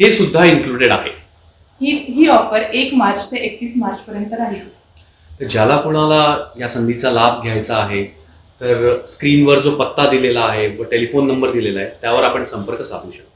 हे सुद्धा इन्क्लुडेड आहे. ही ही ऑफर एक मार्च ते एकतीस मार्च पर्यंत राहील. तर ज्याला कोणाला या संधीचा लाभ घ्यायचा आहे तर स्क्रीनवर जो पत्ता दिलेला आहे व टेलिफोन नंबर दिलेला आहे त्यावर आपण संपर्क साधू शकता.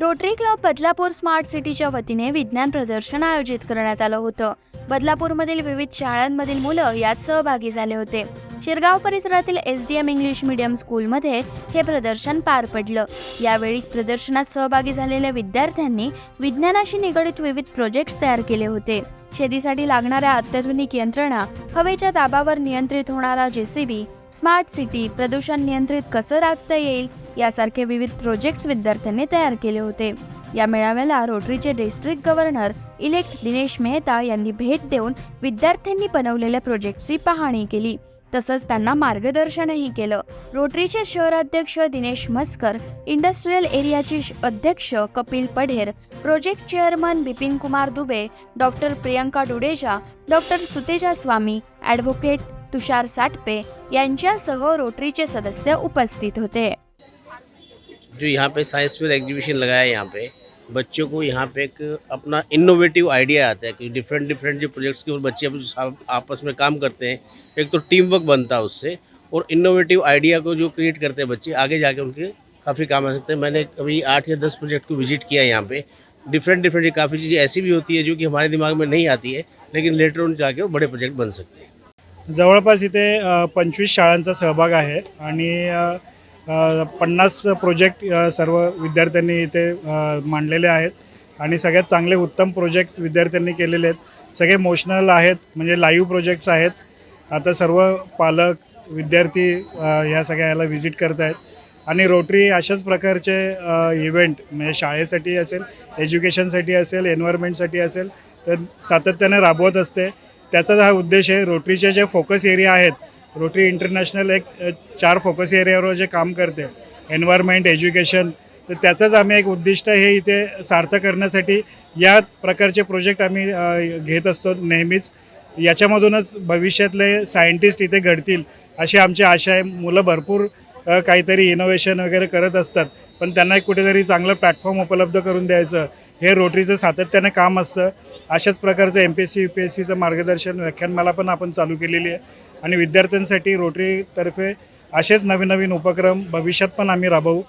रोटरी क्लब बदलापूर स्मार्ट सिटीच्या वतीने विज्ञान प्रदर्शन आयोजित करण्यात आलं होतं. बदलापूरमधील विविध शाळांमधील मुलं यात सहभागी झाले होते. शिरगाव परिसरातील S D M English medium स्कूलमध्ये हे प्रदर्शन पार पडलं. यावेळी प्रदर्शनात सहभागी झालेल्या विद्यार्थ्यांनी विज्ञानाशी निगडित विविध प्रोजेक्ट्स तयार केले होते. शेतीसाठी लागणाऱ्या अत्याधुनिक यंत्रणा हवेच्या दाबावर नियंत्रित होणारा जेसीबी स्मार्ट सिटी प्रदूषण नियंत्रित कसं राखता येईल यासारखे विविध प्रोजेक्ट्स विद्यार्थ्यांनी तयार केले होते. या मेळाव्याला रोटरीचे district governor elect Dinesh Mehta यांनी भेट देऊन विद्यार्थ्यांनी बनवलेल्या प्रोजेक्टची पाहणी केली. तसंच त्यांना मार्गदर्शनही केलं. रोटरीचे शहराध्यक्ष दिनेश मस्कर इंडस्ट्रीयल एरियाचे अध्यक्ष Kapil Padher project chairman Bipin Kumar Dubey doctor Priyanka Dudeja doctor Suteja Swami advocate Tushar Satpe यांच्यासह रोटरीचे सदस्य उपस्थित होते. जो यहाँ पे साइंस फेयर एग्जीबिशन लगाया यहाँ पे, बच्चों को यहाँ पे एक अपना इनोवेटिव आइडिया आता है कि डिफरेंट डिफरेंट जो प्रोजेक्ट्स के ऊपर बच्चे आपस में काम करते हैं, एक तो टीम वर्क बनता है उससे, और इनोवेटिव आइडिया को जो क्रिएट करते हैं बच्चे, आगे जाके उनके काफ़ी काम आ सकते हैं। मैंने अभी आठ या दस प्रोजेक्ट को विज़िट किया यहाँ पे। डिफरेंट डिफरेंट काफ़ी चीज़ें ऐसी भी होती है जो कि हमारे दिमाग में नहीं आती है, लेकिन लेटर ऑन जाके वो बड़े प्रोजेक्ट बन सकते हैं। जवळपास इथे पंचवीस शाळांचा सहभाग आहे आणि पन्नास प्रोजेक्ट सर्व विद्यार्थ्यांनी इथे मांडलेले आहेत आणि सगळ्यात चांगले उत्तम प्रोजेक्ट विद्यार्थ्यांनी केलेले आहेत. सगळे मोशनल आहेत म्हणजे लाईव्ह प्रोजेक्ट्स आहेत. आता सर्व पालक विद्यार्थी ह्या सगळ्या याला व्हिजिट करत आहेत. आणि रोटरी अशाच प्रकारचे इव्हेंट म्हणजे शाळेसाठी असेल एज्युकेशनसाठी असेल एन्व्हायरमेंटसाठी असेल तर सातत्याने राबवत असते. त्याचाच हा उद्देश आहे रोटरीचे जे फोकस एरिया आहेत रोटरी इंटरनॅशनल एक चार फोकस एरियावर जे काम करते एन्व्हायरमेंट एज्युकेशन तर त्याचंच आम्ही एक उद्दिष्ट हे इथे सार्थ करण्यासाठी. या प्रकारचे प्रोजेक्ट आम्ही घेत असतो नेहमीच. याच्यामधूनच भविष्यातले सायंटिस्ट इथे घडतील अशी आमची आशा आहे. मुलं भरपूर काहीतरी इनोव्हेशन वगैरे करत असतात पण त्यांना एक कुठेतरी चांगलं प्लॅटफॉर्म उपलब्ध करून द्यायचं हे रोटरीचं सातत्यानं काम असतं. अशाच प्रकारचं M P S C U P S सीचं मार्गदर्शन व्याख्यानमाला पण आपण चालू केलेली आहे. आणि विद्यार्थ्यांसाठी रोटरीतर्फे असेच नवीन नवीन उपक्रम भविष्यात पण आम्ही राबवू.